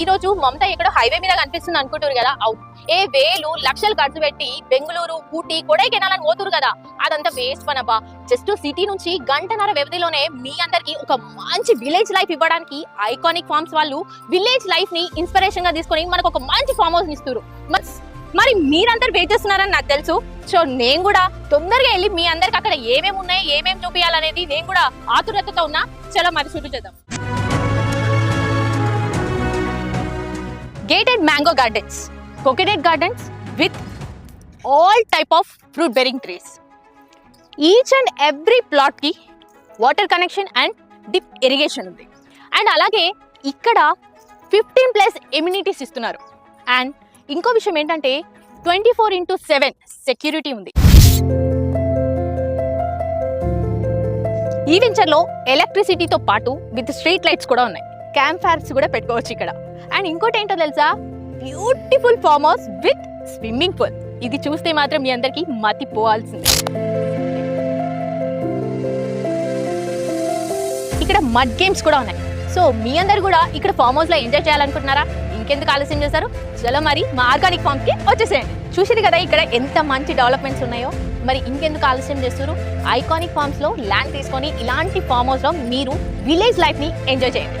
ఈ రోజు మమత ఎక్కడో హైవే మీద కనిపిస్తుంది అనుకుంటారు కదా. అవును ఏ వేలు లక్షలు ఖర్చు పెట్టి బెంగళూరు ఊటీ కొడైకెనాలని పోతురు కదా. అదంతా వేస్ట్ పనబ్బా జస్ట్ సిటీ నుంచి గంటన్నర వ్యవధిలోనే మీ అందరికి ఒక మంచి విలేజ్ లైఫ్ ఇవ్వడానికి ఐకానిక్ ఫార్మ్స్ వాళ్ళు విలేజ్ లైఫ్ని ఇన్స్పిరేషన్గా తీసుకొని మనకు ఒక మంచి ఫామ్ హౌస్ ఇస్తారు మరి మీరందరు వెయిట్ చేస్తున్నారని నాకు తెలుసు. సో నేను కూడా తొందరగా వెళ్ళి మీ అందరికి అక్కడ ఏమేమి ఉన్నాయి ఏమేమి చూపించాలనేది నేను కూడా ఆతురతతో ఉన్నా. చలో మరి చూపించేద్దాం gated mango gardens coconut gardens with all type of fruit bearing trees each and every ప్లాట్కి water connection and drip irrigation ఉంది. అండ్ అలాగే ఇక్కడ ఫిఫ్టీన్ ప్లస్ ఇమ్యూనిటీస్ ఇస్తున్నారు. అండ్ ఇంకో విషయం ఏంటంటే twenty four into seven security ఉంది. ఈ వెంచర్లో ఎలక్ట్రిసిటీతో పాటు విత్ స్ట్రీట్ లైట్స్ కూడా ఉన్నాయి. క్యాంప్ ఫైర్స్ కూడా పెట్టుకోవచ్చు ఇక్కడ. అండ్ ఇంకోటి ఏంటో తెలుసా? Beautiful farm house with swimming pool ఇది చూస్తే మాత్రం మీ అందరికీ మతిపోవాల్సిందే. ఇక్కడ మడ్ గేమ్స్ కూడా ఉన్నాయి. సో మీ అందరు కూడా ఇక్కడ ఫామ్ హౌస్లో ఎంజాయ్ చేయాలనుకుంటున్నారా? ఇంకెందుకు ఆలస్యం చేశారు? చలో మరి మా ఆర్గానిక్ ఫామ్కి వచ్చేసేయండి. చూసింది కదా ఇక్కడ ఎంత మంచి డెవలప్మెంట్స్ ఉన్నాయో? మరి ఇంకెందుకు ఆలస్యం చేస్తారు ఐకానిక్ ఫామ్స్లో ల్యాండ్ తీసుకొని ఇలాంటి ఫామ్ హౌస్లో మీరు విలేజ్ లైఫ్ని ఎంజాయ్ చేయండి.